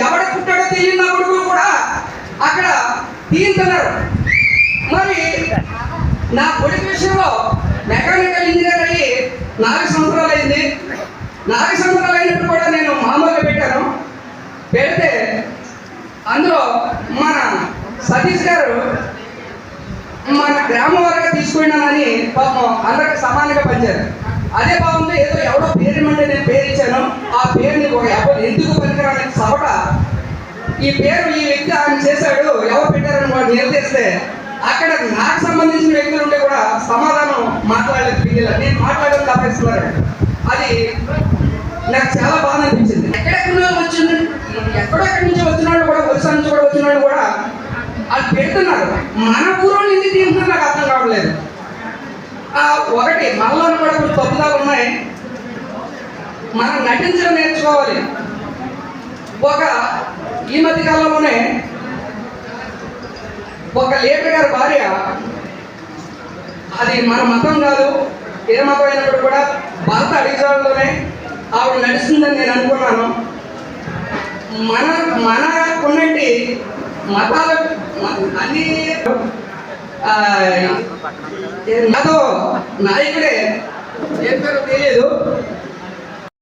ఎవడ పుట్టాడో తెలియని నా కొడుకు కూడా అక్కడ తీరుతున్నారు. మరి నా కొడుకు విషయంలో మెకానికల్ ఇంజనీర్ అయ్యి నాలుగు సంవత్సరాలు అయింది. నాలుగు సంవత్సరాలు అయినప్పుడు కూడా నేను మామూలుగా పెట్టాను. పెడితే అందులో మన సతీష్ గారు మన గ్రామం వరకు తీసుకున్నానని పాపం అందరికి సమానంగా పంచారు. అదే బాగుంది ఏదో ఎవడో పేరు ఇమ్మంటే నేను పేరు ఇచ్చాను. ఆ పేరుని ఒక ఎవరు ఎందుకు ఈ పేరు ఈ వ్యక్తి ఆయన చేశాడు ఎవరు పెట్టారని వాడు నిలదీస్తే అక్కడ నాకు సంబంధించిన వ్యక్తులు ఉంటే కూడా సమాధానం మాట్లాడలేదు పిల్లలు. నేను మాట్లాడడం తప్పేస్తున్నారు అది నాకు చాలా బాధ అనిపించింది. ఎక్కడెక్కడి నుంచి వచ్చిన ఎక్కడెక్కడి నుంచి వచ్చినాడు కూడా ఒరిసా నుంచి కూడా వచ్చినాడు కూడా అది పెడుతున్నారు. మన పూర్వం నుంచి తీసుకుని నాకు అర్థం కావట్లేదు. ఒకటి మనలో కూడా కొన్ని తప్పుదాలు ఉన్నాయి. మనం నటించడం నేర్చుకోవాలి. ఒక ఈ మధ్య కాలంలోనే ఒక లేఖ గారి భార్య అది మన మతం కాదు ఏ మతం అయినప్పుడు కూడా భారత అడిగేవాళ్ళలోనే ఆవిడ నడుస్తుందని నేను అనుకున్నాను. మన మన ఉన్నట్టు మతాలు మ- అన్ని నాతో నాయకుడే ఏం పేరు తెలియదు.